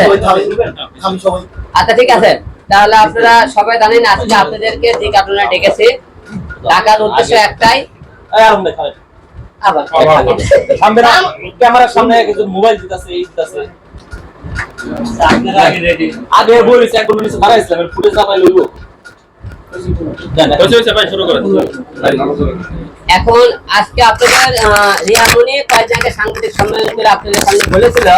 আছে আচ্ছা ঠিক আছে। তাহলে আপনারা সবাই জানেন আজকে আপনাদেরকে যে কারণে ডেকেছি টাকার উদ্দেশ্য একটাই। আবার। ক্যামেরার সামনে কিছু মোবাইল দিতেছে এই দিতেছে। আগে বলিস এক মিনিট ইসলামের ফুটেজ না লইব এখন আজকে আপনাদের আহ, রিয়ামণি কয়েকজনকে সাংবাদিক সম্মেলন করে আপনাদের সামনে বলেছিল।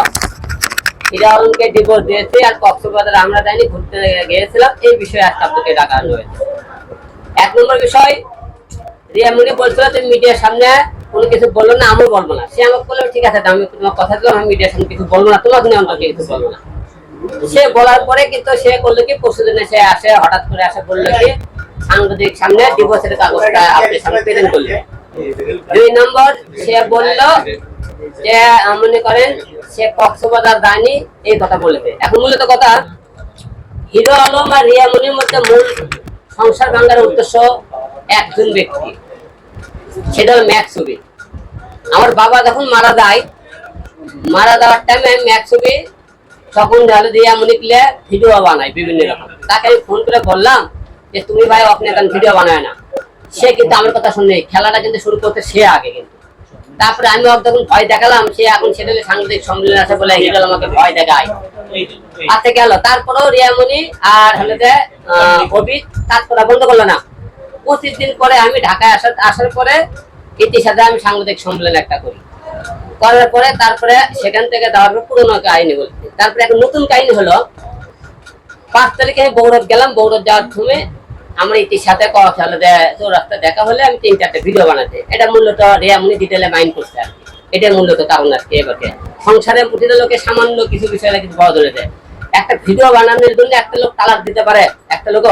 হিরাউনকে ডিভোর্স দিয়েছে আর কক্সবাজার আমরা যাইনি, ঘুরতে গিয়েছিলাম। এই বিষয়ে আজকে আপনাকে ডাকা এক নম্বর বিষয় বলছিল তুমি মিডিয়ার সামনে কোনো কিছু বলল না বলব না। সে আমাকে বলল, ঠিক আছে আমি তোমার কথা দিলাম, আমি মিডিয়ার সামনে কিছু বলব না, তোমার তুমি আমাকে কিছু বলব না। সে বলার পরে কিন্তু সে করল কি, পরশু দিনে সে আসে, হঠাৎ করে আসে বলল কি, সাংবাদিক সামনে ডিভোর্সের কাগজটা আপনি সামনে প্রেজেন্ট করলেন। দুই নম্বর, সে বলল যে মনে করেন সে কক্সবাজার যায়নি এই কথা বলেছে এখন মূলত কথা, হিরো আলম আর রিয়া মনির মধ্যে মূল সংসার ভাঙ্গার উদ্দেশ্য একজন ব্যক্তি। সেটা হলো ম্যাক ছবি। আমার বাবা যখন মারা যায়, মারা যাওয়ার টাইমে ম্যাক ছবি তখন হলো রিয়া মনিকলে ভিডিও বানায় বিভিন্ন রকম। তাকে আমি ফোন করে বললাম যে, তুমি ভাই আপনি এখন ভিডিও বানায় না। সে কিন্তু আমার কথা শুনে খেলাটা কিন্তু শুরু করতে সে আগে কিন্তু। তারপরে আমি ওকে যখন ভয় দেখালাম, সে এখন সেটা সাংবাদিক সম্মেলন আছে বলে হিরো আমাকে ভয় দেখায়। আচ্ছা গেল তারপরেও রিয়ামণি আর হলে যে কাজ করা বন্ধ করল না। পঁচিশ দিন পরে আমি ঢাকায় আসার আসার পরে ইতির সাথে আমি সাংবাদিক সম্মেলন একটা করি। করার পরে তারপরে সেখান থেকে দেওয়ার পর পুরোনো কাহিনী বলছি। তারপরে একটা নতুন কাহিনী হলো, পাঁচ তারিখে আমি বৌরব গেলাম। বৌরব যাওয়ার সময় আমার ইতির সাথে কথা হলো যে তোর রাস্তা দেখা হলে আমি তিন চারটে ভিডিও বানাতে। এটা মূলত রিয়ামণি ডিটেলে মাইন্ড করছে আর কি। এটাই মূলত কারণ আর কি এবারে সংসারে প্রতিটা লোকে সামান্য কিছু বিষয়ে কিছু বড় ধরে দেয়। একটা ভিডিও বানানোর জন্য একটা লোক তালাক দিতে পারে, একটা লোক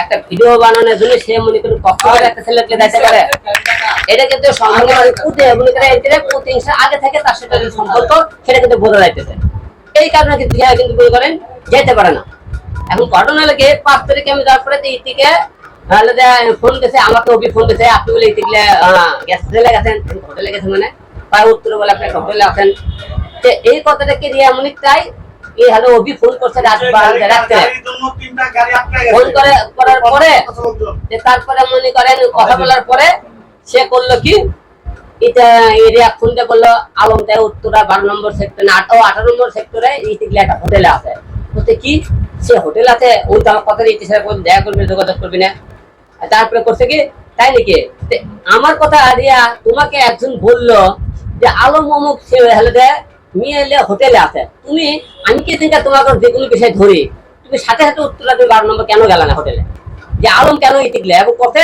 একটা ভিডিও বানানোর জন্য সে মনে করেন কখনো একটা ছেলেকে দিতে পারে। এটা কিন্তু সম্পর্কে মনে করে প্রতিহিংসা আগে থেকে তার সাথে যে সম্পর্ক, সেটা কিন্তু বোঝা যাইতেছে। এই কারণে কিন্তু কিন্তু মনে করেন যেতে পারে না। এখন ঘটনা লাগে পাঁচ তারিখে আমি যাওয়ার পরে যে ইতিকে তাহলে ফোন গেছে আমাকে অভি ফোন গেছে আপনি বলে ইতিকে গ্যাস হোটেলে গেছেন হোটেলে গেছেন মানে প্রায় উত্তরে বলে আপনি হোটেলে আছেন। তো এই কথাটাকে দিয়ে এমন চাই এই হলো অভি ফোন করছে রাত রাত্রে। ফোন করে করার পরে তারপরে মনে করেন কথা বলার পরে সে করল কি? এটা এরিয়া ফোনটা করল আলম উত্তরা বারো নম্বর সেক্টর আঠারো নম্বর সেক্টরে ইতিগুলো একটা হোটেলে আছে। বলতে কি? সে হোটেল আছে ওই তো আমার কথা দেখা করবি যোগাযোগ করবি না। তারপরে করছে কি? তাই নাকি? আমার কথা রিয়া তোমাকে একজন বলল যে, আলম অমুক সে দেয় এলে হোটেলে আছে। তুমি, আমি কি দিনটা তোমাকে যে কোনো বিষয় ধরি? তুমি সাথে সাথে উত্তরা তুমি বারো নম্বর কেন গেলা না হোটেলে? যে আলম কেন ইতিকলে এবং কথা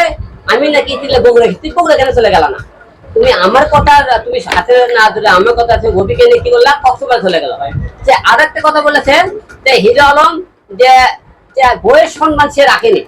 আমি নাকি ইতিকলে বগুড়া তুই বগুড়া কেন চলে গেল না? তুমি আমার কথা, তুমি সাথে না ধরে আমার কথা আছে গবিকে নিয়ে কি করলা কক্সবাজার চলে গেল যে আর একটা কথা বলেছেন, যে হিরো আলম যে বইয়ের সম্মান সে রাখেনি।